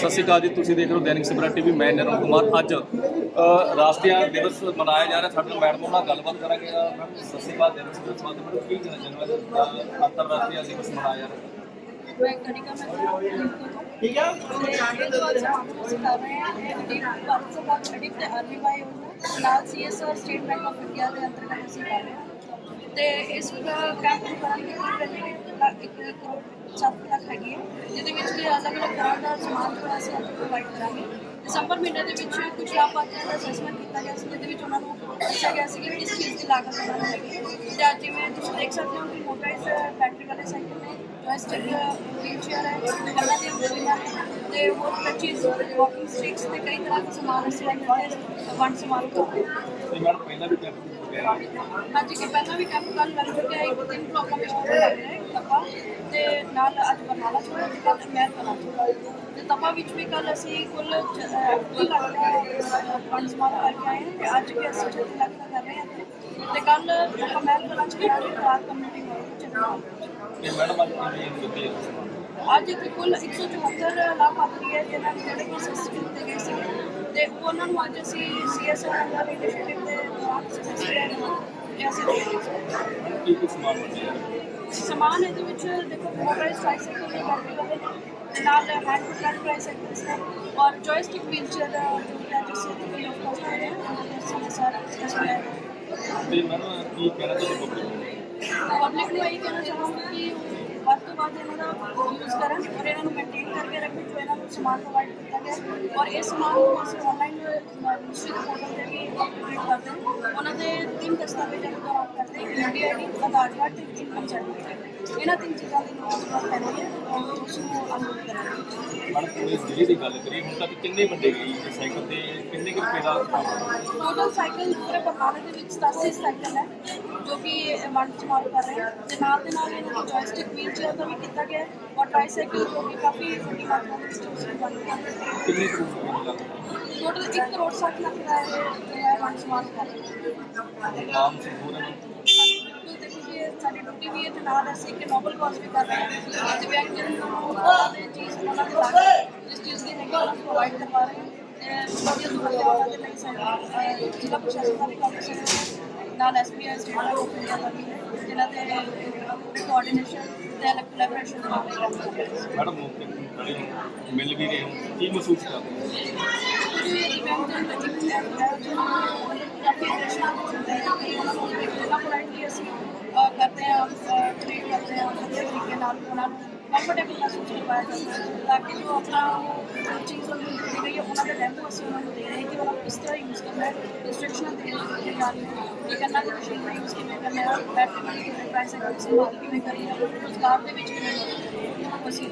ਸਤਿ ਸ਼੍ਰੀ ਅਕਾਲ ਜੀ ਤੁਸੀਂ ਦੇਖ ਰਹੇ ਹੋ ਦੈਨਿਕ ਸਵੇਰਾ ਟੀਵੀ ਮੈਂ ਨਰਨ ਕੁਮਾਰ ਅੱਜ ਅ, ਰਾਸ਼ਟਰੀ ਦਿਵਸ ਮਨਾਇਆ ਜਾ ਰਿਹਾ ਸਾਡੇ ਨਾਲ ਮੈਡਮ ਨਾਲ ਗੱਲਬਾਤ ਕਰਾਂਗੇ ਅ, ਮੈਡਮ ਸਤਿ ਸ਼੍ਰੀ ਅਕਾਲ ਦੈਨਿਕ ਸਵੇਰਾ ਸਮਾਜ ਮੈਡਮ ਕੀ ਕਹਿਣਾ ਚਾਹੁੰਦੇ ਹੋ ਅੰਤਰਰਾਸ਼ਟਰੀ ਦਿਵਸ ਮਨਾਇਆ ਜਾ ਰਿਹਾ मैं कनिका मैं ठीक है तो जाने दो आज हम लोग कर रहे हैं एडिट भारत सरकार एडिट ਤੇ ਅਰਲੀ ਵਾਈ योजना ਨਾਲ CSR State Bank of India ਦੇ ਅੰਤਰਗਤ ਅਸੀਂ ਕਰ ਰਹੇ ਹਾਂ ਤੇ ਇਸ ਕੈਂਪ ਨੂੰ ਕਰਾਂਗੇ ਕਿ ਇੱਕ ਕਰੋੜ ਸੱਤ ਲੱਖ ਹੈਗੀ ਹੈ ਜਿਹਦੇ ਵਿੱਚ ਕਿ ਅਲੱਗ-ਅਲੱਗ ਤਰ੍ਹਾਂ ਦਾ ਸਮਾਨ ਜੋ ਅਸੀਂ ਅੱਜ ਪ੍ਰੋਵਾਈਡ ਕਰਾਂਗੇ। ਦਸੰਬਰ ਮਹੀਨੇ ਦੇ ਵਿੱਚ ਕੁਝ ਲਾਭਪਾਤਰੀਆਂ ਦਾ ਅਸੈਸਮੈਂਟ ਕੀਤਾ ਗਿਆ ਸੀ, ਜਿਹਦੇ ਵਿੱਚ ਉਹਨਾਂ ਨੂੰ ਦੱਸਿਆ ਗਿਆ ਸੀ ਕਿ ਕਿਸ ਚੀਜ਼ ਦੀ ਲਾਗਤ ਉਹਨਾਂ ਨੂੰ ਹੈਗੀ ਤੇ ਅੱਜ ਜਿਵੇਂ ਤੁਸੀਂ ਦੇਖ ਸਕਦੇ ਹੋ ਕਿ ਮੋਟਰਾਈਜ਼ ਬੈਟਰੀ ਵਾਲੇ ਸਾਈਕਲ ਨੇ ਜੋਇਸਟਿਕ ਵੀਲਚੇਅਰ ਹੈ ਗੱਲਾਂ ਦੀਆਂ ਮਸ਼ੀਨਾਂ ਤੇ ਹੋਰ ਪਰਚੇਜ਼ ਵਾਕਿੰਗ ਸਟਿਕਸ ਤੇ ਕਈ ਤਰ੍ਹਾਂ ਦੇ ਸਮਾਨ ਅਸੀਂ ਲੈ ਵੰਡ ਸਮਾਨ ਕਰਦੇ ਹਾਂ ਮੈਡਮ, ਪਹਿਲਾਂ ਵੀ ਕੈਂਪ ਅੱਜ ਕਿ ਪਹਿਲਾਂ ਵੀ ਕੈਂਪ ਕੱਲ ਲੱਗ ਚੁੱਕਿਆ ਹੈ ਇੱਕ ਦਿਨ ਬਲਾਕਾਂ ਵਿੱਚ ਹੋ ਲੱਗ ਰਿਹਾ ਹੈ ਤਪਾ ਤੇ ਨਾਲ ਅੱਜ ਬਰਨਾਲਾ ਚ ਹੋਇਆ ਤੇ ਕੱਲ ਮਹਿਲ ਕਲਾਂ ਚ ਹੋਇਆ। ਤੇ ਤਪਾ ਵਿੱਚ ਵੀ ਕੱਲ ਅਸੀਂ ਕੁੱਲ 30 ਲੱਖ ਦਾ ਫੰਡ ਸਮਾਨ ਕਰਕੇ ਆਏ ਹਾਂ ਤੇ ਅੱਜ ਵੀ ਅਸੀਂ 36 ਲੱਖ ਦਾ ਕਰ ਰਹੇ ਹਾਂ ਇੱਥੇ। ਤੇ ਕੱਲ ਆਪਾਂ ਮਹਿਲ ਕਲਾਂ ਚ ਕਰਾਂਗੇ ਰਾਤ ਕਮਿਊਨਿਟੀ ਹਾਲ ਵਿੱਚ ਚੱਲਾਂਗੇ ਤੇ ਮੈਡਮ ਅੱਜ ਕਿਵੇਂ ਦਿੱਤੇ ਆ ਸਮਾਨ ਅੱਜ ਇੱਥੇ ਕੁੱਲ 174 ਲਾਭਪਾਤਰੀ ਹੈ ਜਿਨ੍ਹਾਂ ਨੂੰ ਜਿਹੜੇ ਕੋਰਸਸ ਦਿੱਤੇ ਗਏ ਸੀ ਤੇ ਉਹਨਾਂ ਨੂੰ ਅੱਜ ਅਸੀਂ ਸੀਐਸਆਰ ਦਾ ਇਨੀਸ਼ੀਏਟਿਵ ਸਮਾਨ ਵੰਡਿਆ ਸਮਾਨ ਇਹਦੇ ਵਿੱਚ ਦੇਖੋ ਮੋਟਰਾਈਜ਼ ਟ੍ਰਾਈਸਾਈਕਲ ਦੇ ਬੈਟਰੀ ਵਾਲੇ ਨੇ ਤੇ ਨਾਲ ਹੈਂਡ ਟੂ ਹੈਂਡ ਟ੍ਰਾਈਸਾਈਕਲਸ ਨੇ ਔਰ ਜੋਇਸਟਿਕ ਵੀਲਚੇਅਰ ਦਾ ਜੋ ਕਿ ਅੱਜ ਅਸੀਂ ਫ੍ਰੀ ਆਫ ਕਾਸਟ ਦੇ ਰਹੇ ਹਾਂ ਉਹਦੇ ਅਸੀਂ ਸਾਰਾ ਸਕਸੈਸ ਹੋਇਆ ਤੇ ਮੈਡਮ ਵੱਧ ਤੋਂ ਵੱਧ ਇਹਨਾਂ ਦਾ ਯੂਜ਼ ਕਰਨ ਔਰ ਇਹਨਾਂ ਨੂੰ ਮੇਨਟੇਨ ਕਰਕੇ ਰੱਖਣ ਜੋ ਇਹਨਾਂ ਨੂੰ ਸਮਾਨ ਪ੍ਰੋਵਾਈਡ ਕੀਤਾ ਗਿਆ ਔਰ ਇਹ ਸਮਾਨ ਨੂੰ ਅਸੀਂ ਆਨਲਾਈਨ ਮਿਨਿਸਟਰੀ ਦੇ ਪੋਰਟਲ ਤੇ ਵੀ ਅਪਡੇਟ ਕਰਦੇ ਹਾਂ। ਉਹਨਾਂ ਦੇ ਤਿੰਨ ਦਸਤਾਵੇਜ਼ਾਂ ਨੂੰ ਕਵਰ ਕਰਦੇ ਇੱਕ ਇੰਡੀਆ ਆਈਡੀ ਆਧਾਰ ਕਾਰਡ ਤੇ ਇਨਕਮ ਸਰਟੀਫਿਕੇਟ ਇਹਨਾਂ ਤਿੰਨ ਚੀਜ਼ਾਂ ਦੀ ਜ਼ਰੂਰਤ ਪੈਂਦੀ ਹੈ ਔਰ ਉਸ ਨੂੰ ਅਪਲੋਡ ਕਰਾਂਗੇ। ਮੈਡਮ ਪੂਰੇ ਜ਼ਿਲ੍ਹੇ ਦੀ ਗੱਲ ਕਰੀਏ ਹੁਣ ਤੱਕ ਕਿੰਨੇ ਵੰਡੇ ਗਏ ਜੀ ਸਾਈਕਲ ਤੇ? ਕਿੰਨੇ ਕੁ ਰੁਪਏ ਦਾ ਟੋਟਲ ਸਾਈਕਲ ਪੂਰੇ ਬਰਨਾਲੇ ਦੇ ਵਿੱਚ 87 ਸਾਈਕਲ ਹੈ ਜੋ ਕਿ ਵੰਡ ਸਮਾਲ ਕਰ ਰਹੇ ਹਾਂ। ਤੇ ਨਾਲ ਦੇ ਨਾਲ ਇਹਨਾਂ ਦੀ ਜੋਇਸਟਿਕ ਵੀਲਚੇਅਰ ਦਾ ਵੀ ਕੀਤਾ ਗਿਆ ਔਰ ਟ੍ਰਾਈਸਾਈਕਲ ਜੋ ਕਿ ਕਾਫੀ ਵੱਡੀ ਮਾਤਰਾ ਦੇ ਵਿੱਚ ਉਸ ਨੂੰ। ਰਹੇ ਹਾਂ ਕਿੰਨੇ ਟੋਟਲ 1 ਕਰੋੜ 60 ਲੱਖ ਦਾ ਇਹ ਵੰਡ ਸਮਾਲ ਕਰ ਰਹੇ ਹਾਂ ਨਾਮ ਸੀ ਹੋਰ ਇਹਨਾਂ ਬਿਲਕੁਲ ਦੇਖੋ ਜੀ ਇਹ ਸਾਡੀ ਡਿਊਟੀ ਵੀ ਹੈ ਤੇ ਨਾਲ ਅਸੀਂ ਇੱਕ ਨੋਬਲ ਕਾਜ਼ ਵੀ ਕਰ ਰਹੇ ਹਾਂ। ਦਿਵਿਆਂਗਜਨ ਨੂੰ ਉਹਨਾਂ ਦੇ ਚੀਜ਼ ਉਹਨਾਂ ਦੇ ਲਾਗੇ ਜਿਸ ਚੀਜ਼ ਦੀ ਹੈਗੀ ਉਹਨਾਂ ਨੂੰ ਪ੍ਰੋਵਾਈਡ ਕਰਵਾ ਰਹੇ ਹਾਂ। ਤੇ ਵਧੀਆ ਸੁਵਿਧਾ ਉਹਨਾਂ ਦੇ ਲਈ ਸਾਡਾ ਜ਼ਿਲ੍ਹਾ ਪ੍ਰਸ਼ਾਸਨ ਦਾ ਹੈ ਨਾਲ ਐਸਪੀਆਈ ਸਟੇਟ ਆਫ ਇੰਡੀਆ ਦਾ ਵੀ ਹੈ ਜਿਨ੍ਹਾਂ ਦੇ ਕੋਆਰਡੀਨੇਸ਼ਨ ਤੇ ਕੋਲੈਬੋਰੇਸ਼ਨ ਨਾਲ ਕਰ ਰਹੇ ਹਾਂ ਮੈਡਮ ਤੇ ਹੋ, ਮਿਲ ਵੀ ਰਹੇ ਹੋ। ਕੀ ਮਹਿਸੂਸ ਹੋ? ਦਾ ਇੱਕ ਹੈ ਕਾਫੀ ਹੁੰਦੇ ਹਨ ਕਿ ਉਹਨਾਂ ਨੂੰ ਜਿੰਨਾ ਪੋਲਾਈਟਲੀ ਅਸੀਂ ਕਰਦੇ ਹਾਂ ਟ੍ਰੀਟ ਕਰਦੇ ਹਾਂ ਵਧੀਆ ਤਰੀਕੇ ਨਾਲ ਉਹਨਾਂ ਨੂੰ ਕੰਫਰਟੇਬਲ ਮਹਿਸੂਸ ਕਰਵਾਇਆ ਜਾਂਦਾ ਤਾਂ ਕਿ ਜੋ ਆਪਣਾ ਉਹ ਚੀਜ਼ ਉਹਨਾਂ ਨੂੰ ਦਿੱਤੀ ਗਈ ਹੈ, ਉਹਨਾਂ ਦੇ ਡੈਮੋ ਅਸੀਂ ਉਹਨਾਂ ਨੂੰ ਦੇ ਰਹੇ ਕਿ ਉਹਨਾਂ ਨੂੰ ਕਿਸ ਤਰ੍ਹਾਂ ਯੂਜ਼ ਕਰਨਾ ਹੈ ਰਿਸਟ੍ਰਿਕਸ਼ਨਾਂ ਦੇ ਰਹੇ ਜਾ ਕਿ ਕੰਨਾਂ ਦੀ ਮਸ਼ੀਨ ਦਾ ਯੂਜ਼ ਕਿਵੇਂ ਕਰਨਾ ਹੈ ਬੈਟਰੀ ਵਾਲੀ ਕਿਵੇਂ ਟ੍ਰਾਈਸਾਈਕਲ ਸੰਭਾਲ ਕਿਵੇਂ ਕਰਨੀ ਹੈ ਰੁਜ਼ਗਾਰ ਦੇ ਵਿੱਚ ਕਿਵੇਂ ਅਸੀਂ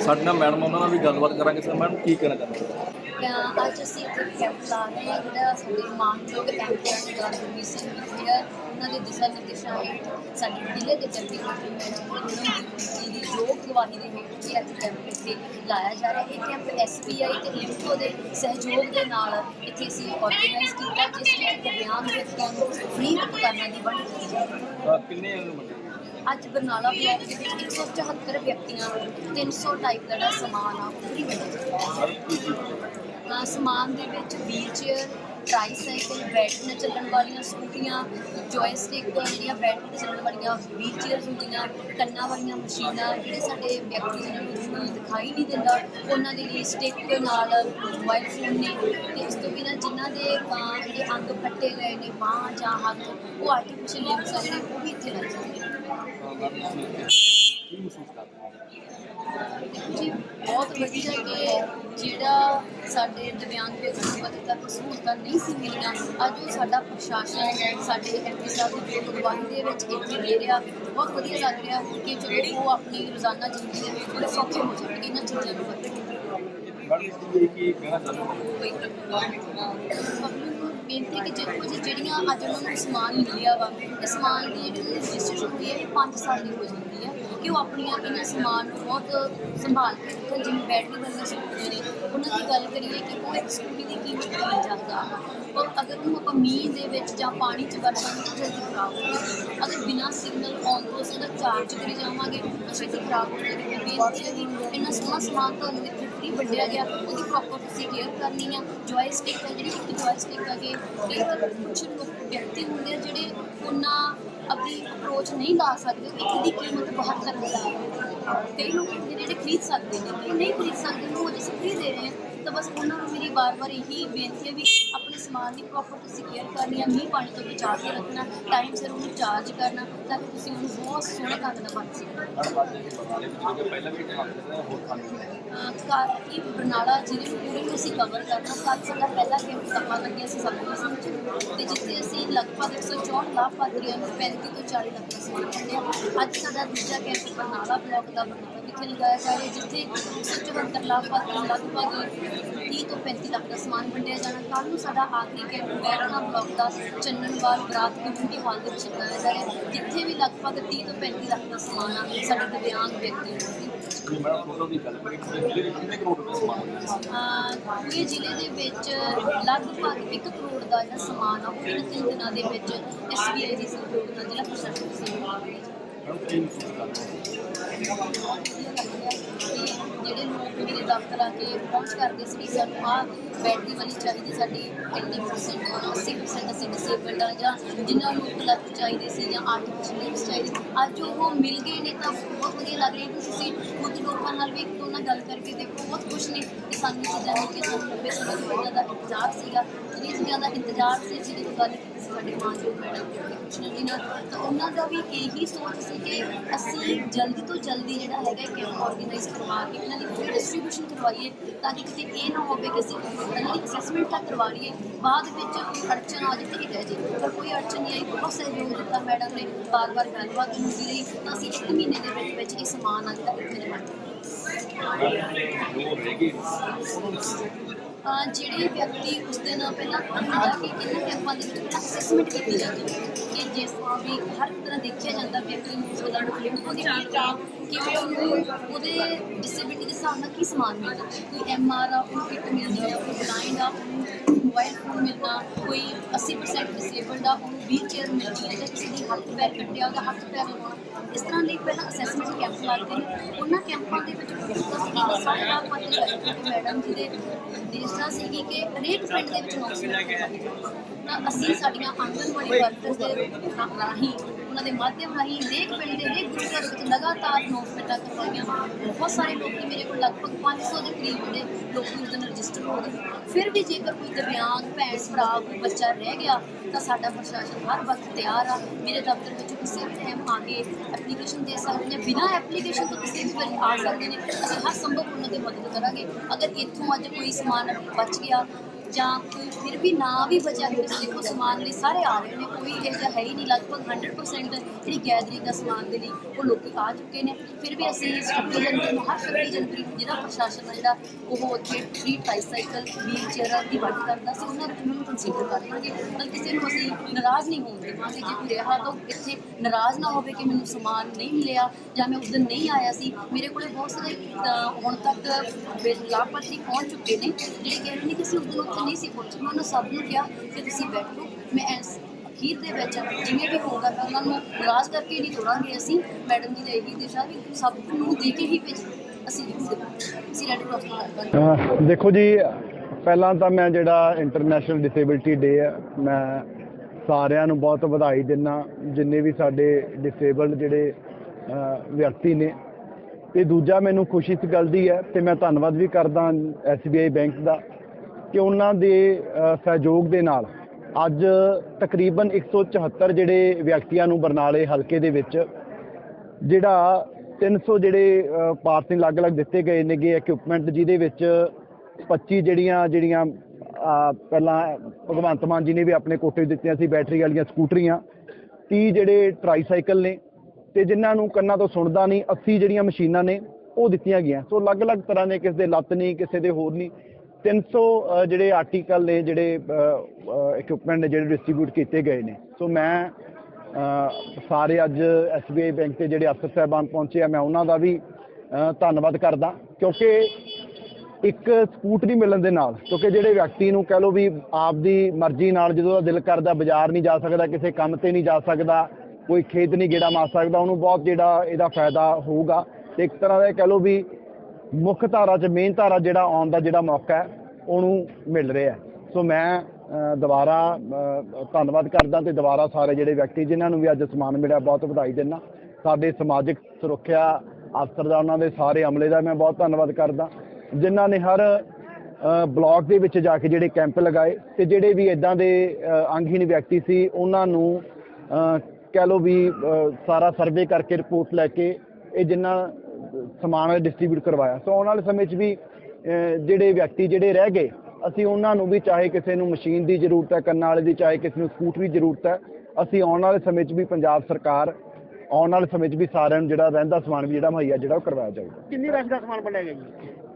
ਸਾਡੇ ਨਾਲ ਮੈਡਮ ਉਹਨਾਂ ਨਾਲ ਵੀ ਗੱਲਬਾਤ ਕਰਾਂਗੇ ਸਰ ਮੈਡਮ ਕੀ ਕਹਿਣਾ ਚਾਹੁੰਦੇ ਅੱਜ ਅਸੀਂ ਇੱਥੇ ਕੈਂਪ ਲਾ ਰਹੇ ਹਾਂ ਜਿਹੜਾ ਸਾਡੇ ਮਾਨਯੋਗ ਐਮਪੀ ਸਰਦਾਰ ਗੁਰਮੀਤ ਸਿੰਘ ਜੀ ਹੈ ਉਹਨਾਂ ਦੇ ਦਿਸ਼ਾ ਨਿਰਦੇਸ਼ਾਂ ਹੇਠ ਸਾਡੇ ਜ਼ਿਲ੍ਹੇ ਦੇ ਡਿਪਟੀ ਕਮਿਸ਼ਨਰ ਜੀ ਦੀ ਯੋਗ ਗਵਾਹੀ ਦੇ ਹੇਠ ਜੀ ਅੱਜ ਕੈਂਪ ਇੱਥੇ ਲਾਇਆ ਜਾ ਰਿਹਾ ਹੈ। ਇਹ ਕੈਂਪ ਐਸਬੀਆਈ ਤੇ ਲਿਮਕੋ ਦੇ ਸਹਿਯੋਗ ਦੇ ਨਾਲ ਇੱਥੇ ਅਸੀਂ ਆਰਗੇਨਾਈਜ਼ ਕੀਤਾ ਜਿਸ ਵਿੱਚ ਦਿਵਿਆਂਗ ਵਿਅਕਤੀਆਂ ਨੂੰ ਫ੍ਰੀ ਉਪਕਰਨਾਂ ਦੀ ਵੰਡ ਕੀਤੀ ਜਾ ਰਹੀ ਹੈ ਕਿੰਨੇ ਨੂੰ ਮੰਡੇ ਅੱਜ ਬਰਨਾਲਾ ਬਲਾਕ ਦੇ ਵਿੱਚ 174 ਵਿਅਕਤੀਆਂ ਨੂੰ 300 ਟਾਈਪ ਦਾ ਸਮਾਨ ਆ ਫ੍ਰੀ ਵੰਡਿਆ ਸਮਾਨ ਦੇ ਵਿੱਚ ਵੀਲਚੇਅਰ ਟ੍ਰਾਈਸਾਈਕਲ ਬੈਟਰੀ ਨਾਲ ਚੱਲਣ ਵਾਲੀਆਂ ਸਕੂਟੀਆਂ ਜੋਇਸਟਿਕ ਜਿਹੜੀਆਂ ਬੈਟਰੀ ਤੇ ਚੱਲਣ ਵਾਲੀਆਂ ਵੀਲਚੇਅਰਸ ਹੁੰਦੀਆਂ, ਕੰਨਾਂ ਵਾਲੀਆਂ ਮਸ਼ੀਨਾਂ, ਜਿਹੜੇ ਸਾਡੇ ਵਿਅਕਤੀ ਜਿਹਨਾਂ ਨੂੰ ਦਿਖਾਈ ਨਹੀਂ ਦਿੰਦਾ, ਉਹਨਾਂ ਦੇ ਲਈ ਸਟਿਕ ਨਾਲ ਮੋਬਾਈਲ ਫੋਨ ਨੇ ਤੇ ਇਸ ਤੋਂ ਬਿਨਾਂ ਜਿਨ੍ਹਾਂ ਦੇ ਜਿਹੜੇ ਅੰਗ ਫੱਟੇ ਗਏ ਨੇ, ਬਾਂਹ ਜਾਂ ਹੱਥ, ਉਹ ਆਰਟੀਫੀਸ਼ੀਅਲ ਲਿੰਬਸ ਆ ਜਿਹੜੇ ਉਹ ਵੀ ਇੱਥੇ ਲਾਏ ਜਾਂਦੇ ਨੇ? ਬਹੁਤ ਵਧੀਆ ਕਿ ਜਿਹੜਾ ਸਾਡੇ ਦਿਵਿਆਂਗ ਵਿਅਕਤੀ ਨੂੰ ਅਜੇ ਤੱਕ ਸਹੂਲਤਾਂ ਨਹੀਂ ਸੀ ਮਿਲੀਆਂ, ਅੱਜ ਉਹ ਸਾਡਾ ਪ੍ਰਸ਼ਾਸਨ ਸਾਡੇ ਐਮਪੀ ਸਾਹਿਬ ਦੀ ਅਗਵਾਈ ਦੇ ਵਿੱਚ ਇੱਥੇ ਦੇ ਰਿਹਾ, ਬਹੁਤ ਵਧੀਆ ਲੱਗ ਰਿਹਾ ਕਿ ਜਦੋਂ ਉਹ ਆਪਣੀ ਰੋਜ਼ਾਨਾ ਜ਼ਿੰਦਗੀ ਦੇ ਵਿੱਚ ਥੋੜ੍ਹੇ ਸੌਖੇ ਹੋ ਜਾਣਗੇ ਇਹਨਾਂ ਚੀਜ਼ਾਂ ਨੂੰ ਕਰਕੇ ਮੈਡਮ ਬੇਨਤੀ ਕਿ ਦੇਖੋ ਜੀ, ਜਿਹੜੀਆਂ ਅੱਜ ਉਹਨਾਂ ਨੂੰ ਸਮਾਨ ਮਿਲਿਆ ਵਾ, ਇਹ ਸਮਾਨ ਦੀ ਜਿਹੜੀ ਰਜਿਸਟ੍ਰੇਸ਼ਨ ਹੋਈ ਹੈ, ਇਹ 5 ਸਾਲ ਦੀ ਹੋ ਜਾਂਦੀ ਹੈ। ਕਿ ਉਹ ਆਪਣੀਆਂ ਇਹਨਾਂ ਸਮਾਨ ਨੂੰ ਬਹੁਤ ਸੰਭਾਲ ਕੇ ਰੱਖਣ ਜਿਵੇਂ ਬੈਟਰੀ ਵਾਲੀਆਂ ਸਕੂਟੀਆਂ ਨੇ। ਉਹਨਾਂ ਦੀ ਗੱਲ ਕਰੀਏ ਕਿ ਉਹ ਇੱਕ ਸਕੂਟੀ ਦੀ ਕੀਮਤ ਕਿੰਨੀ ਜ਼ਿਆਦਾ ਔਰ ਅਗਰ ਉਹਨੂੰ ਆਪਾਂ ਮੀਂਹ ਦੇ ਵਿੱਚ ਜਾਂ ਪਾਣੀ 'ਚ ਵਰਤਾਂਗੇ ਤਾਂ ਜਲਦੀ ਖਰਾਬ ਹੋ ਜਾਵੇਗੀ ਅਗਰ ਬਿਨਾਂ ਸਿਗਨਲ ਔਨ ਤੋਂ ਉਸ ਦਾ ਚਾਰਜ ਕਰੀ ਜਾਵਾਂਗੇ ਤਾਂ ਛੇਤੀ ਖਰਾਬ ਹੋ ਜਾਏਗੀ ਬੇਨਤੀ ਹੈ ਕਿ ਇੰਨਾ ਸੋਹਣਾ ਸਮਾਨ ਤੁਹਾਨੂੰ ਇੱਥੇ ਫ੍ਰੀ ਵੰਡਿਆ ਗਿਆ। ਉਹਦੀ ਪ੍ਰੋਪਰ ਤੁਸੀਂ ਕੇਅਰ ਕਰਨੀ ਆ। ਜੋਇਸਟਿਕ ਹੈ ਜਿਹੜੀ ਇੱਕ ਜੋਇਸਟਿਕ ਹੈ ਕਿ ਕੁਝ ਲੋਕ ਵਿਅਕਤੀ ਹੁੰਦੇ ਆ ਜਿਹੜੇ ਉਹਨਾਂ ਆਪਣੀ ਅਪਰੋਚ ਨਹੀਂ ਲਾ ਸਕਦੇ ਇੱਕ ਦੀ ਕੀਮਤ 72000 ਹੈ ਕਈ ਲੋਕ ਜਿਹੜੇ ਖਰੀਦ ਸਕਦੇ ਨੇ ਨਹੀਂ ਖਰੀਦ ਸਕਦੇ, ਉਹ ਜਿਸ ਖਰੀਦ ਦੇ ਰਹੇ ਆ ਤਾਂ ਬਸ ਉਹਨਾਂ ਨੂੰ ਮੇਰੀ ਵਾਰ-ਵਾਰ ਇਹੀ ਬੇਨਤੀ ਹੈ ਵੀ ਆਪਣੇ ਸਮਾਨ ਦੀ ਪ੍ਰੋਪਰ ਤੁਸੀਂ ਕੇਅਰ ਕਰਨੀ ਹੈ, ਮੀਂਹ ਪਾਣੀ ਤੋਂ ਬਚਾ ਕੇ ਰੱਖਣਾ ਟਾਈਮ ਸਿਰ ਉਹਨੂੰ ਚਾਰਜ ਕਰਨਾ, ਤਾਂ ਕਿ ਤੁਸੀਂ ਉਹਨੂੰ ਬਹੁਤ ਸੋਹਣੇ ਢੰਗ ਨਾਲ ਵਰਤ ਸਕੋ। ਇਹ ਘਰ ਇਹ ਬਰਨਾਲਾ ਜ਼ਿਲ੍ਹੇ ਨੂੰ ਪੂਰੇ ਨੂੰ ਅਸੀਂ ਕਵਰ ਕਰਨਾ ਕੱਲ੍ਹ ਸਾਡਾ ਪਹਿਲਾ ਕੈਂਪ ਸਮਾਂ ਲੱਗਿਆ ਸੀ ਸਭ ਤੋਂ ਵਿੱਚ ਤੇ ਜਿੱਥੇ ਅਸੀਂ ਲਗਭਗ 164 ਲਾਭਪਾਤਰੀਆਂ ਨੂੰ 35 ਤੋਂ 40 ਲੱਖ ਦਾ ਸਮਾਨ ਵੰਡਿਆ ਅੱਜ ਸਾਡਾ ਦੂਜਾ ਕੈਂਪ ਬਰਨਾਲਾ ਬਲਾਕ ਦਾ ਬਰਨਾਲਾ ਵਿਖੇ ਲਗਾਇਆ ਜਾ ਰਿਹਾ, ਜਿੱਥੇ 174 ਲਾਭਪਾਤਰੀਆਂ ਲਗਭਗ 30 ਤੋਂ 35 ਲੱਖ ਦਾ ਸਮਾਨ ਵੰਡਿਆ ਜਾਣਾ। ਕੱਲ੍ਹ ਨੂੰ ਸਾਡਾ ਆਖਰੀ ਕੈਂਪ ਮਹਿਰਾਣਾ ਬਲਾਕ ਦਾ ਚੰਨਨਵਾਲ ਬਰਾਤ ਕਮਿਊਨਿਟੀ ਹਾਲ ਦੇ ਵਿੱਚ ਲਗਾਇਆ ਜਾ ਰਿਹਾ ਜਿੱਥੇ ਵੀ ਲਗਭਗ 30 ਤੋਂ 35 ਲੱਖ ਦਾ ਸਮਾਨ ਆ ਸਾਡੇ ਦਿਵਿਆਂਗ ਵਿਅਕਤੀਆਂ ਨੂੰ ਪੂਰੇ ਜ਼ਿਲ੍ਹੇ ਦੇ ਵਿੱਚ ਲਗਭਗ 1 ਕਰੋੜ ਦਾ ਜਿਹੜਾ ਸਮਾਨ ਆ ਉਹ ਤਿੰਨ ਦਿਨਾਂ ਦੇ ਵਿੱਚ ਐਸਬੀਆਈ ਦੀ ਸਹਿਯੋਗ ਨਾਲ ਜ਼ਿਲ੍ਹਾ ਪ੍ਰਸ਼ਾਸਨ ਦੀ ਸਹਿਯੋਗ ਨਾਲ ਜਿਹੜੇ ਲੋਕ ਮੇਰੇ ਦਫ਼ਤਰ ਆ ਕੇ ਪਹੁੰਚ ਕਰਦੇ ਸੀ ਵੀ ਸਾਨੂੰ ਆਹ ਬੈਟਰੀ ਵਾਲੀ ਚਾਹੀਦੀ ਸਾਡੀ 80% 80% ਅਸੀਂ ਡਿਸੇਬਲਡ ਆ ਜਾਂ ਜਿਨ੍ਹਾਂ ਨੂੰ ਪਲੱਗ ਚਾਹੀਦੀ ਸੀ ਜਾਂ ਆਰਟੀਫੀਸ਼ੀਅਲ ਲਿੰਕਸ ਚਾਹੀਦੇ ਅੱਜ ਉਹ ਮਿਲ ਗਏ ਨੇ ਤਾਂ ਬਹੁਤ ਵਧੀਆ ਲੱਗ ਰਿਹਾ ਕਿ ਤੁਸੀਂ ਖੁਦ ਲੋਕਾਂ ਨਾਲ ਵੀ ਉਹਨਾਂ ਗੱਲ ਕਰਕੇ ਦੇਖੋ, ਬਹੁਤ ਖੁਸ਼ ਨੇ ਕਿ ਸਾਨੂੰ ਚੀਜ਼ਾਂ ਮਿਲ ਕੇ ਸਾਨੂੰ ਲੰਬੇ ਸਮੇਂ ਤੋਂ ਇਹਨਾਂ ਦਾ ਇੰਤਜ਼ਾਰ ਸੀਗਾ। ਜਿਹੜੀਆਂ ਚੀਜ਼ਾਂ ਦਾ ਇੰਤਜ਼ਾਰ ਸੀ ਅਸੀਂ ਗੱਲ ਕੀਤੀ ਸੀ ਸਾਡੇ ਮਾਨਯੋਗ ਮੈਡਮ ਕ੍ਰਿਸ਼ਨ ਜੀ ਨਾਲ ਤਾਂ ਉਹਨਾਂ ਦਾ ਵੀ ਇਹੀ ਸੋਚ ਸੀ ਕਿ ਅਸੀਂ ਜਲਦੀ ਤੋਂ ਜਲਦੀ ਜਿਹੜਾ ਹੈਗਾ ਕੈਂਪ ਆਰਗੇਨਾਈਜ਼ ਕਰਵਾ ਕੇ ਇਹਨਾਂ ਦੀ ਫ੍ਰੀ ਡਿਸਟ੍ਰੀਬਿਊਸ਼ਨ ਕਰਵਾਈਏ ਤਾਂ ਕਿ ਕਿਤੇ ਇਹ ਨਾ ਹੋਵੇ ਕਿ ਅਸੀਂ ਇਹਨਾਂ ਦੀ ਅਸੈਸਮੈਂਟ ਤਾਂ ਕਰਵਾ ਲਈਏ, ਬਾਅਦ ਵਿੱਚ ਅੜਚਨ ਆ ਜਾਵੇ ਕਿ ਇਹ ਰਹਿ ਜਾਏ ਪਰ ਕੋਈ ਅੜਚਨ ਨਹੀਂ ਆਈ, ਬਹੁਤ ਸਹਿਯੋਗ ਦਿੱਤਾ ਮੈਡਮ ਨੇ, ਬਾਰ-ਬਾਰ ਗੱਲਬਾਤ ਹੁੰਦੀ ਰਹੀ ਤਾਂ ਅਸੀਂ ਇੱਕ ਮਹੀਨੇ ਦੇ ਵਿੱਚ ਵਿੱਚ ਇਹ ਸਮਾਨ ਆ ਤੱਕ ਇੱਥੇ ਜਮ੍ਹਾਂ ਕੀਤਾ ਤਾਂ ਜਿਹੜੇ ਵਿਅਕਤੀ ਉਸ ਦਿਨ ਪਹਿਲਾਂ ਹੁੰਦਾ ਕਿ ਇਹਨਾਂ ਕੈਂਪਾਂ ਦੇ ਵਿੱਚ ਅਸੈਸਮੈਂਟ ਕੀਤੀ ਜਾਂਦੀ ਹੈ ਕਿ ਜਿਸ ਤਰ੍ਹਾਂ ਵੀ ਹਰ ਤਰ੍ਹਾਂ ਦੇਖਿਆ ਜਾਂਦਾ ਵਿਅਕਤੀ ਨੂੰ ਉਸ ਦਾ ਡਿਪਲੋਮਾ ਉਹਦੀ ਕਿ ਉਹਨੂੰ ਉਹਦੇ ਡਿਸੇਬਿਲਿਟੀ ਦੇ ਹਿਸਾਬ ਨਾਲ ਕੀ ਸਮਾਨ ਮਿਲਦਾ ਕੋਈ ਐਮ ਆਰ ਆ, ਉਹਨੂੰ ਕਿਟ ਮਿਲਦੀ ਆ ਕੋਈ ਬਲਾਈਂਡ ਆ ਮੋਬਾਈਲ ਫੋਨ ਮਿਲਦਾ, ਕੋਈ 80% ਡਿਸੇਬਲਡ ਆ, ਉਹਨੂੰ ਵੀਲ ਚੇਅਰ ਮਿਲਦੀ ਹੈ ਜਾਂ ਕਿਸੇ ਦੀ ਹੱਥ ਪੈਰ ਕੱਟਿਆ ਉਹਦਾ ਹੱਥ ਪੈਰ ਲਾਉਣਾ, ਇਸ ਤਰ੍ਹਾਂ ਲਈ ਪਹਿਲਾਂ ਅਸੈਸਮੈਂਟ ਕੈਂਪ ਲੱਗਦੇ ਨੇ। ਉਹਨਾਂ ਕੈਂਪਾਂ ਦੇ ਵਿੱਚ ਫੋਕਸ ਕੀਤਾ ਸਾਰੇ ਲਾਭਪਾਤਰੀ ਕਰਦੇ ਕਿ ਮੈਡਮ ਜੀ ਦੇ ਦੇਸ਼ਾ ਸੀਗੀ ਕਿ ਹਰੇਕ ਪਿੰਡ ਦੇ ਵਿੱਚ ਨੌਕਰੀ ਤਾਂ ਅਸੀਂ ਸਾਡੀਆਂ ਆਂਗਨਵਾੜੀ ਵਰਕਰਸ ਦੇ ਰਾਹੀਂ ਉਹਨਾਂ ਦੇ ਮਾਧਿਅਮ ਰਾਹੀਂ ਹਰੇਕ ਪਿੰਡ ਦੇ ਹਰੇਕ ਗੁਰੂ ਘਰ ਵਿੱਚ ਲਗਾਤਾਰ ਨੌਕਰੀਆਂ ਕਰਵਾਈਆਂ। ਬਹੁਤ ਸਾਰੇ ਲੋਕੀ ਮੇਰੇ ਕੋਲ ਲਗਭਗ 500 ਦੇ ਕਰੀਬ ਦੇ ਲੋਕੀ ਉਸ ਦਿਨ ਰਜਿਸਟਰ ਹੋ ਗਏ। ਫਿਰ ਵੀ ਜੇਕਰ ਕੋਈ ਦਿਵਿਆਂਗ, ਭੈਣ, ਭਰਾ, ਕੋਈ ਬੱਚਾ ਰਹਿ ਗਿਆ, ਤਾਂ ਸਾਡਾ ਪ੍ਰਸ਼ਾਸਨ ਹਰ ਵਕਤ ਤਿਆਰ ਆ। ਮੇਰੇ ਦਫ਼ਤਰ ਵਿੱਚ ਕਿਸੇ ਵੀ ਟਾਈਮ ਆ ਕੇ ਐਪਲੀਕੇਸ਼ਨ ਦੇ ਸਕਦੇ ਨੇ ਬਿਨਾਂ ਐਪਲੀਕੇਸ਼ਨ ਤੋਂ ਕਿਸੇ ਵੀ ਵਾਰੀ ਆ ਸਕਦੇ ਨੇ। ਅਸੀਂ ਹਰ ਸੰਭਵ ਉਹਨਾਂ ਦੀ ਮਦਦ ਕਰਾਂਗੇ। ਅਗਰ ਇੱਥੋਂ ਅੱਜ ਕੋਈ ਸਮਾਨ ਬਚ ਗਿਆ ਜਾਂ ਕੋਈ ਫਿਰ ਵੀ ਨਾ ਵੀ ਬਚਿਆ ਹੋਵੇ ਕਿਸੇ ਸਮਾਨ ਲਈ ਸਾਰੇ ਆ ਰਹੇ ਨੇ, ਕੋਈ ਇਹ ਜਿਹਾ ਹੈ ਹੀ ਨਹੀਂ, ਲਗਭਗ 100% ਜਿਹੜੀ ਗੈਦਰਿੰਗ ਦਾ ਸਮਾਨ ਦੇ ਲਈ ਉਹ ਲੋਕ ਆ ਚੁੱਕੇ ਨੇ। ਫਿਰ ਵੀ ਅਸੀਂ 26 ਜਨਵਰੀ ਨੂੰ ਹਰ 26 ਜਨਵਰੀ ਨੂੰ ਜਿਹੜਾ ਪ੍ਰਸ਼ਾਸਨ ਆ ਜਿਹੜਾ ਉਹ ਉੱਥੇ ਫ੍ਰੀ ਟ੍ਰਾਈਸਾਈਕਲ ਵੀਲ ਚੇਅਰਾਂ ਦੀ ਵੰਡ ਕਰਦਾ ਸੀ, ਉਹਨਾਂ ਨੂੰ ਕੰਸੀਡਰ ਕਰ ਲਾਂਗੇ ਪਰ ਕਿਸੇ ਨੂੰ ਅਸੀਂ ਨਾਰਾਜ਼ ਨਹੀਂ ਹੋਣ ਦੇਵਾਂਗੇ, ਜੇ ਕੋਈ ਰਿਹਾ ਤਾਂ ਇੱਥੇ ਨਾਰਾਜ਼ ਨਾ ਹੋਵੇ ਕਿ ਮੈਨੂੰ ਸਮਾਨ ਨਹੀਂ ਮਿਲਿਆ ਜਾਂ ਮੈਂ ਉਸ ਦਿਨ ਨਹੀਂ ਆਇਆ ਸੀ। ਮੇਰੇ ਕੋਲੇ ਬਹੁਤ ਸਾਰੇ ਹੁਣ ਤੱਕ ਬੇ- ਲਾਭਪਾਤਰੀ ਪਹੁੰਚ ਚੁੱਕੇ ਨੇ। ਜਿਹੜੇ ਕਹਿ ਰਹੇ ਨੇ ਕਿ ਅਸੀਂ ਉਸ ਦਿਨ ਨਹੀਂ ਸੀ ਪਹੁੰਚੇ ਮੈਂ ਉਹਨਾਂ ਸਭ ਨੂੰ ਕਿਹਾ ਕਿ ਤੁਸੀਂ ਬੈਠੋ ਮੈਂ ਇਸ ਅਖੀਰ ਦੇ ਵਿੱਚ ਜਿਵੇਂ ਵੀ ਹੋਊਗਾ, ਮੈਂ ਉਹਨਾਂ ਨੂੰ ਨਾਰਾਜ਼ ਕਰਕੇ ਨਹੀਂ ਤੋੜਾਂਗੇ ਅਸੀਂ। ਮੈਡਮ ਜੀ ਨੇ ਇਹੀ ਦਿਸ਼ਾ ਵੀ ਸਭ ਨੂੰ ਦੇ ਕੇ ਹੀ ਭੇਜ ਅਸੀਂ ਅਸੀਂ ਰੈੱਡ ਕਰਾਸ ਨਾਲ ਦੇਖੋ ਜੀ, ਪਹਿਲਾਂ ਤਾਂ ਮੈਂ ਜਿਹੜਾ ਇੰਟਰਨੈਸ਼ਨਲ ਡਿਸੇਬਿਲਟੀ ਡੇ ਹੈ ਮੈਂ ਸਾਰਿਆਂ ਨੂੰ ਬਹੁਤ ਵਧਾਈ ਦਿੰਦਾ ਜਿੰਨੇ ਵੀ ਸਾਡੇ ਡਿਸੇਬਲਡ ਜਿਹੜੇ ਵਿਅਕਤੀ ਨੇ ਤੇ ਦੂਜਾ ਮੈਨੂੰ ਖੁਸ਼ੀ ਇਸ ਗੱਲ ਦੀ ਹੈ ਤੇ ਮੈਂ ਧੰਨਵਾਦ ਵੀ ਕਰਦਾ SBI ਬੈਂਕ ਦਾ। ਕਿ ਉਹਨਾਂ ਦੇ ਸਹਿਯੋਗ ਦੇ ਨਾਲ ਅੱਜ ਤਕਰੀਬਨ 174 ਜਿਹੜੇ ਵਿਅਕਤੀਆਂ ਨੂੰ ਬਰਨਾਲੇ ਹਲਕੇ ਦੇ ਵਿੱਚ ਜਿਹੜਾ 300 ਜਿਹੜੇ ਪਾਰਸਿੰਗ ਅਲੱਗ-ਅਲੱਗ ਦਿੱਤੇ ਗਏ ਨੇਗੇ ਇਕਵਿਪਮੈਂਟ ਜਿਹਦੇ ਵਿੱਚ 25 ਜਿਹੜੀਆਂ ਜਿਹੜੀਆਂ ਪਹਿਲਾਂ ਭਗਵੰਤ ਮਾਨ ਜੀ ਨੇ ਵੀ ਆਪਣੇ ਕੋਟੇ ਦਿੱਤੀਆਂ ਸੀ, ਬੈਟਰੀ ਵਾਲੀਆਂ ਸਕੂਟਰੀਆਂ 30 ਜਿਹੜੇ ਟਰਾਈਸਾਈਕਲ ਨੇ ਤੇ ਜਿਨ੍ਹਾਂ ਨੂੰ ਕੰਨਾਂ ਤੋਂ ਸੁਣਦਾ ਨਹੀਂ 80 ਜਿਹੜੀਆਂ ਮਸ਼ੀਨਾਂ ਨੇ ਉਹ ਦਿੱਤੀਆਂ ਗਈਆਂ। ਸੋ ਅਲੱਗ-ਅਲੱਗ ਤਰ੍ਹਾਂ ਦੇ ਕਿਸੇ ਦੇ ਲੱਤ ਨਹੀਂ, ਕਿਸੇ ਦੇ ਹੋਰ ਨਹੀਂ। 300 ਅਹ, ਜਿਹੜੇ ਆਰਟੀਕਲ ਨੇ ਜਿਹੜੇ ਇਕਵਿਪਮੈਂਟ ਨੇ ਜਿਹੜੇ ਡਿਸਟ੍ਰੀਬਿਊਟ ਕੀਤੇ ਗਏ ਨੇ। ਸੋ ਮੈਂ ਸਾਰੇ ਅੱਜ SBI ਬੈਂਕ ਦੇ ਜਿਹੜੇ ਅਫਸਰ ਸਾਹਿਬਾਨ ਪਹੁੰਚੇ ਆ ਮੈਂ ਉਹਨਾਂ ਦਾ ਵੀ ਧੰਨਵਾਦ ਕਰਦਾ। ਕਿਉਂਕਿ ਇੱਕ ਸਕੂਟਰੀ ਮਿਲਣ ਦੇ ਨਾਲ ਕਿਉਂਕਿ ਜਿਹੜੇ ਵਿਅਕਤੀ ਨੂੰ ਕਹਿ ਲਓ ਵੀ ਆਪਦੀ ਮਰਜ਼ੀ ਨਾਲ ਜਦੋਂ ਦਾ ਦਿਲ ਕਰਦਾ ਬਾਜ਼ਾਰ ਨਹੀਂ ਜਾ ਸਕਦਾ ਕਿਸੇ ਕੰਮ ਤੇ ਨਹੀਂ ਜਾ ਸਕਦਾ ਕੋਈ ਖੇਤ ਨਹੀਂ ਗੇੜਾ ਮਾਰ ਸਕਦਾ ਉਹਨੂੰ ਬਹੁਤ ਜਿਹੜਾ ਇਹਦਾ ਫਾਇਦਾ ਹੋਊਗਾ। ਤੇ ਇੱਕ ਤਰ੍ਹਾਂ ਦਾ ਇਹ ਕਹਿ ਲਓ ਵੀ ਮੁੱਖ ਧਾਰਾ 'ਚ ਮੇਨ ਧਾਰਾ ਜਿਹੜਾ ਆਉਣ ਦਾ ਜਿਹੜਾ ਮੌਕਾ ਹੈ ਉਹਨੂੰ ਮਿਲ ਰਿਹਾ ਸੋ ਮੈਂ ਦੁਬਾਰਾ ਧੰਨਵਾਦ ਕਰਦਾ ਤੇ ਦੁਬਾਰਾ ਸਾਰੇ ਜਿਹੜੇ ਵਿਅਕਤੀ ਜਿਨ੍ਹਾਂ ਨੂੰ ਵੀ ਅੱਜ ਸਨਮਾਨ ਮਿਲਿਆ ਬਹੁਤ ਵਧਾਈ ਦਿੰਦਾ। ਸਾਡੇ ਸਮਾਜਿਕ ਸੁਰੱਖਿਆ ਅਫਸਰ ਦਾ ਉਹਨਾਂ ਦੇ ਸਾਰੇ ਅਮਲੇ ਦਾ ਮੈਂ ਬਹੁਤ ਧੰਨਵਾਦ ਕਰਦਾ। ਜਿਨ੍ਹਾਂ ਨੇ ਹਰ ਅ, ਬਲਾਕ ਦੇ ਵਿੱਚ ਜਾ ਕੇ ਜਿਹੜੇ ਕੈਂਪ ਲਗਾਏ ਤੇ ਜਿਹੜੇ ਵੀ ਇਦਾਂ ਦੇ ਅੰਗਹੀਣ ਵਿਅਕਤੀ ਸੀ ਉਹਨਾਂ ਨੂੰ ਅ, ਕਹਿ ਲਓ ਵੀ ਸਾਰਾ ਸਰਵੇ ਕਰਕੇ ਰਿਪੋਰਟ ਲੈ ਕੇ ਇਹ ਜਿੰਨਾ ਸਮਾਨ ਡਿਸਟ੍ਰੀਬਿਊਟ ਕਰਵਾਇਆ। ਸੋ ਆਉਣ ਵਾਲੇ ਸਮੇਂ 'ਚ ਵੀ ਜਿਹੜੇ ਵਿਅਕਤੀ ਜਿਹੜੇ ਰਹਿ ਗਏ ਅਸੀਂ ਉਹਨਾਂ ਨੂੰ ਵੀ ਚਾਹੇ ਕਿਸੇ ਨੂੰ ਮਸ਼ੀਨ ਦੀ ਜ਼ਰੂਰਤ ਹੈ ਕੰਨਾਂ ਵਾਲੇ ਦੀ ਚਾਹੇ ਕਿਸੇ ਨੂੰ ਸਕੂਟਰੀ ਦੀ ਜ਼ਰੂਰਤ ਹੈ ਅਸੀਂ ਆਉਣ ਵਾਲੇ ਸਮੇਂ 'ਚ ਵੀ ਪੰਜਾਬ ਸਰਕਾਰ ਆਉਣ ਵਾਲੇ ਸਮੇਂ 'ਚ ਵੀ ਸਾਰਿਆਂ ਨੂੰ ਜਿਹੜਾ ਰਹਿੰਦਾ ਸਮਾਨ ਵੀ ਜਿਹੜਾ ਮੁਹੱਈਆ ਜਿਹੜਾ ਉਹ ਕਰਵਾਇਆ ਜਾਊਗਾ। ਕਿੰਨੀ ਰਾਸ਼ੀ ਦਾ ਸਮਾਨ ਗਿਆ ਜੀ?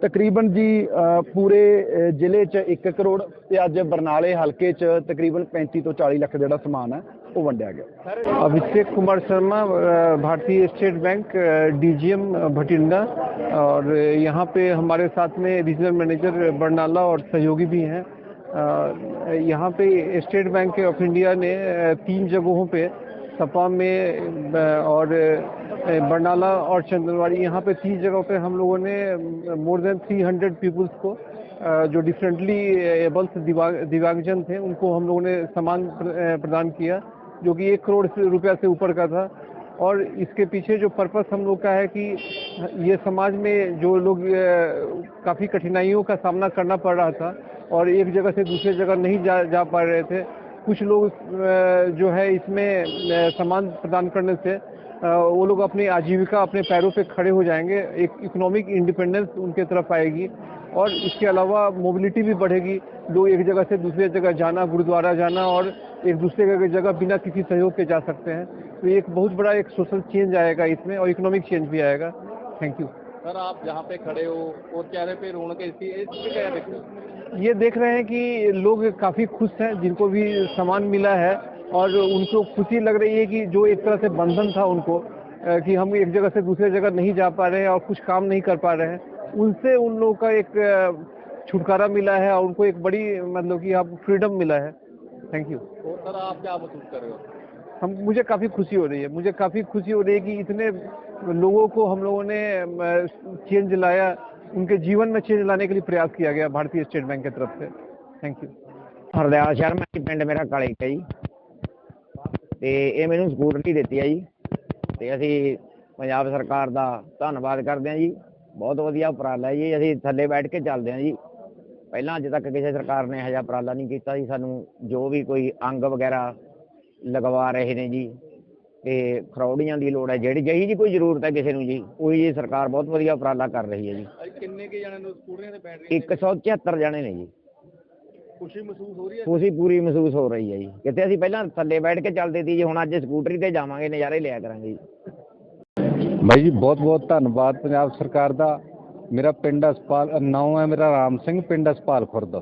ਤਕਰੀਬਨ ਜੀ ਪੂਰੇ ਜ਼ਿਲ੍ਹੇ 'ਚ 1 ਕਰੋੜ ਤੇ ਅੱਜ ਬਰਨਾਲੇ ਹਲਕੇ 'ਚ ਤਕਰੀਬਨ 35 ਤੋਂ 40 ਲੱਖ ਜਿਹੜਾ ਸਮਾਨ ਹੈ। वो वनडे आ गया। अभिषेक कुमार शर्मा भारतीय स्टेट बैंक डीजीएम भटिंडा और यहाँ पे हमारे साथ में रीजनल मैनेजर बरनाला और सहयोगी भी हैं। यहाँ पे स्टेट बैंक ऑफ़ इंडिया ने तीन जगहों पे, सपा में और बरनाला और चंदनवाड़ी, यहाँ पे तीन जगहों पे हम लोगों ने मोर देन 300 पीपल्स को जो डिफरेंटली एबल्स दिव्यांगजन थे, उनको हम लोगों ने सामान प्रदान किया। जो कि एक करोड़ से रुपया से ऊपर का था। और इसके पीछे जो पर्पस हम लोग का है कि ये समाज में जो लोग काफ़ी कठिनाइयों का सामना करना पड़ रहा था और एक जगह से दूसरे जगह नहीं जा जा पा रहे थे। कुछ लोग जो है इसमें सामान प्रदान करने से वो लोग अपनी आजीविका अपने पैरों पे खड़े हो जाएँगे एक इकोनॉमिक इंडिपेंडेंस उनके तरफ़ आएगी और इसके अलावा मोबिलिटी भी बढ़ेगी। लोग एक जगह से दूसरी जगह जाना गुरुद्वारा जाना और एक दूसरे की जगह बिना किसी सहयोग के जा सकते हैं। तो एक बहुत बड़ा एक सोशल चेंज आएगा इसमें और इकोनॉमिक चेंज भी आएगा। थैंक यू सर आप जहाँ पे खड़े हो और चेहरे पे रौनक इसी इस क्या देखते हो ये देख रहे हैं कि लोग काफ़ी खुश हैं जिनको भी सामान मिला है और उनको खुशी लग रही है कि जो एक तरह से बंधन था उनको कि हम एक जगह से दूसरे जगह नहीं जा पा रहे हैं और कुछ काम नहीं कर पा रहे हैं उनसे उन लोगों का एक छुटकारा मिला है और उनको एक बड़ी मतलब कि आप फ्रीडम मिला है। थैंक यू सर आप क्या महसूस कर रहे हो? हम मुझे काफ़ी खुशी हो रही है मुझे काफ़ी खुशी हो रही है कि इतने लोगों को हम लोगों ने चेंज लाया उनके जीवन में चेंज लाने के लिए प्रयास किया गया भारतीय स्टेट बैंक की तरफ़ से। थैंक यू हरदयाल शर्मा की पेंड मेरा काली कई। ਜੀ ਤੇ ਇਹ ਮੈਨੂੰ ਸਕੂਟਰੀ ਦਿੱਤੀ ਆ ਜੀ। ਤੇ ਅਸੀਂ ਪੰਜਾਬ ਸਰਕਾਰ ਦਾ ਧੰਨਵਾਦ ਕਰਦੇ ਹਾਂ ਜੀ। ਬਹੁਤ ਵਧੀਆ ਉਪਰਾਲਾ ਹੈ ਜੀ ਅਸੀਂ ਥੱਲੇ ਬੈਠ ਕੇ ਚੱਲਦੇ ਹਾਂ ਜੀ। ਪਹਿਲਾਂ ਅੱਜ ਤੱਕ ਕਿਸੇ ਸਰਕਾਰ ਨੇ ਇਹੋ ਜਿਹਾ ਉਪਰਾਲਾ ਨਹੀਂ ਕੀਤਾ ਜੀ। ਸਾਨੂੰ ਜੋ ਵੀ ਕੋਈ ਅੰਗ ਵਗੈਰਾ ਲਗਵਾ ਰਹੇ ਨੇ ਜੀ ਤੇ ਖਰੌੜੀਆਂ ਦੀ ਲੋੜ ਹੈ ਜਿਹੜੀ ਜਿਹੀ ਜੀ ਕੋਈ ਜ਼ਰੂਰਤ ਹੈ ਕਿਸੇ ਨੂੰ ਜੀ ਉਹੀ ਜੀ ਸਰਕਾਰ ਬਹੁਤ ਵਧੀਆ ਉਪਰਾਲਾ ਕਰ ਰਹੀ ਹੈ ਜੀ। ਕਿੰਨੇ ਕੇ ਜਣੇ ਨੂੰ ਸਕੂਟਰੀਆਂ ਤੇ ਬੈਟਰੀ 174 ਜਣੇ ਨੇ ਜੀ। ਖੁਸ਼ੀ ਮਹਿਸੂਸ ਹੋ ਰਹੀ ਹੈ? ਖੁਸ਼ੀ ਪੂਰੀ ਮਹਿਸੂਸ ਹੋ ਰਹੀ ਹੈ ਜੀ। ਕਿਤੇ ਅਸੀਂ ਪਹਿਲਾਂ ਥੱਲੇ ਬੈਠ ਕੇ ਚੱਲਦੇ ਸੀ ਜੀ ਹੁਣ ਅੱਜ ਸਕੂਟਰੀ ਤੇ ਜਾਵਾਂਗੇ ਨਜ਼ਾਰੇ ਲਿਆ ਕਰਾਂਗੇ ਜੀ। ਬਾਈ ਜੀ ਬਹੁਤ ਬਹੁਤ ਧੰਨਵਾਦ ਪੰਜਾਬ ਸਰਕਾਰ ਦਾ। ਮੇਰਾ ਪਿੰਡ ਹਸਪਾਲ ਨਾਮ ਹੈ ਮੇਰਾ ਰਾਮ ਸਿੰਘ ਪਿੰਡ ਹਸਪਾਲ ਖੁਰਦ।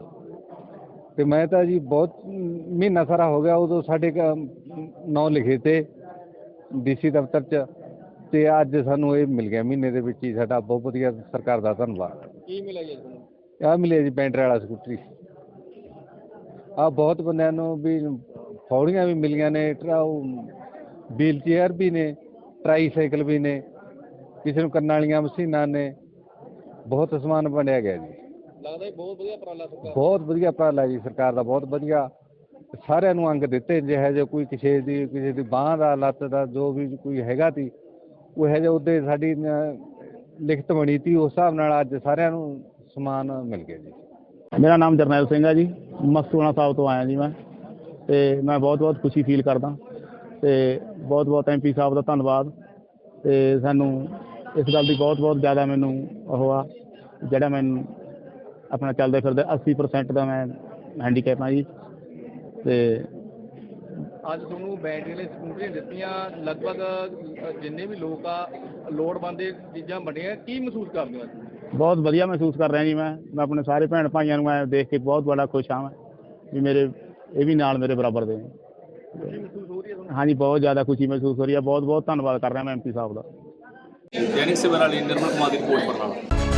ਤੇ ਮੈਂ ਤਾਂ ਜੀ ਬਹੁਤ ਮਹੀਨਾ ਸਾਰਾ ਹੋ ਗਿਆ ਉਦੋਂ ਸਾਡੇ ਨਾਂ ਲਿਖੇ ਤੇ ਡੀਸੀ ਦਫ਼ਤਰ 'ਚ। ਤੇ ਅੱਜ ਸਾਨੂੰ ਇਹ ਮਿਲ ਗਿਆ ਮਹੀਨੇ ਦੇ ਵਿੱਚ ਹੀ ਸਾਡਾ ਬਹੁਤ ਵਧੀਆ ਸਰਕਾਰ ਦਾ ਧੰਨਵਾਦ। ਕੀ ਮਿਲਿਆ ਜੀ ਤੁਹਾਨੂੰ? ਆ ਮਿਲਿਆ ਜੀ ਬੈਂਟਰ ਵਾਲਾ ਸਕੂਟਰੀ। ਆ ਬਹੁਤ ਬੰਦਿਆਂ ਨੂੰ ਵੀ ਫੌੜੀਆਂ ਵੀ ਮਿਲੀਆਂ ਨੇ ਵੀਲ ਚੇਅਰ ਵੀ ਨੇ ਟਰਾਈਸਾਈਕਲ ਵੀ ਨੇ ਕਿਸੇ ਨੂੰ ਕੰਨਾਂ ਵਾਲੀਆਂ ਮਸ਼ੀਨਾਂ ਨੇ ਬਹੁਤ ਸਮਾਨ ਵੰਡਿਆ ਗਿਆ ਜੀ। ਲੱਗਦਾ ਬਹੁਤ ਵਧੀਆ ਉਪਰਾਲਾ ਸਰਕਾਰ ਬਹੁਤ ਵਧੀਆ ਉਪਰਾਲਾ ਜੀ ਸਰਕਾਰ ਦਾ ਬਹੁਤ ਵਧੀਆ। ਸਾਰਿਆਂ ਨੂੰ ਅੰਗ ਦਿੱਤੇ ਜਿਹੇ ਜੇ ਕੋਈ ਕਿਸੇ ਦੀ ਕਿਸੇ ਦੀ ਬਾਹ ਦਾ ਲੱਤ ਦਾ ਜੋ ਵੀ ਕੋਈ ਹੈਗਾ ਤੀ ਉਹ ਹੈ ਜਿਹਾ ਉਹਦੇ ਸਾਡੀ ਲਿਖਤ ਬਣੀ ਤੀ ਉਸ ਹਿਸਾਬ ਨਾਲ ਅੱਜ ਸਾਰਿਆਂ ਨੂੰ ਸਮਾਨ ਮਿਲ ਗਿਆ ਜੀ। ਮੇਰਾ ਨਾਮ ਜਰਨੈਲ ਸਿੰਘ ਹੈ ਜੀ। ਮਸਤੂਆਣਾ ਸਾਹਿਬ ਤੋਂ ਆਇਆ ਜੀ ਮੈਂ। ਤੇ ਮੈਂ ਬਹੁਤ ਬਹੁਤ ਖੁਸ਼ੀ ਫੀਲ ਕਰਦਾ। ਤੇ ਬਹੁਤ ਬਹੁਤ ਐਮਪੀ ਸਾਹਿਬ ਦਾ ਧੰਨਵਾਦ। ਤੇ ਸਾਨੂੰ ਇਸ ਗੱਲ ਦੀ ਬਹੁਤ ਬਹੁਤ ਜ਼ਿਆਦਾ ਮੈਨੂੰ ਉਹ ਆ, ਜਿਹੜਾ ਮੈਨੂੰ ਆਪਣਾ ਚੱਲਦੇ ਫਿਰਦੇ 80% ਦਾ ਮੈਂ ਹੈਂਡੀਕੈਪ ਹਾਂ ਜੀ। ਤੇ ਅੱਜ ਤੁਹਾਨੂੰ ਬੈਟਰੀ ਵਾਲੇ ਸਕੂਟਰੀਆਂ ਦਿੱਤੀਆਂ। ਲਗਭਗ ਜਿੰਨੇ ਵੀ ਲੋਕ ਆ, ਲੋੜਵੰਦ ਦੇ ਚੀਜ਼ਾਂ ਵੰਡੀਆਂ, ਕੀ ਮਹਿਸੂਸ ਕਰਦੇ ਹੋ ਅੱਜ? ਬਹੁਤ ਵਧੀਆ ਮਹਿਸੂਸ ਕਰ ਰਿਹਾ ਜੀ ਮੈਂ। ਮੈਂ ਆਪਣੇ ਸਾਰੇ ਭੈਣ ਭਾਈਆਂ ਨੂੰ ਮੈਂ ਦੇਖ ਕੇ ਬਹੁਤ ਬੜਾ ਖੁਸ਼ ਹਾਂ ਮੈਂ ਵੀ ਮੇਰੇ ਇਹ ਵੀ ਨਾਲ ਮੇਰੇ ਬਰਾਬਰ ਦੇ ਨੇ। ਹਾਂਜੀ ਬਹੁਤ ਜ਼ਿਆਦਾ ਖੁਸ਼ੀ ਮਹਿਸੂਸ ਹੋ ਰਹੀ ਹੈ। ਬਹੁਤ ਬਹੁਤ ਧੰਨਵਾਦ ਕਰ ਰਿਹਾ ਮੈਂ ਐਮਪੀ ਸਾਹਿਬ ਦਾ। ਜੈਨਿਕ ਸੇਵਰ ਵਾਲੀ ਨਿਰਮਲ ਕੁਮਾਰ ਦੀ ਰਿਪੋਰਟ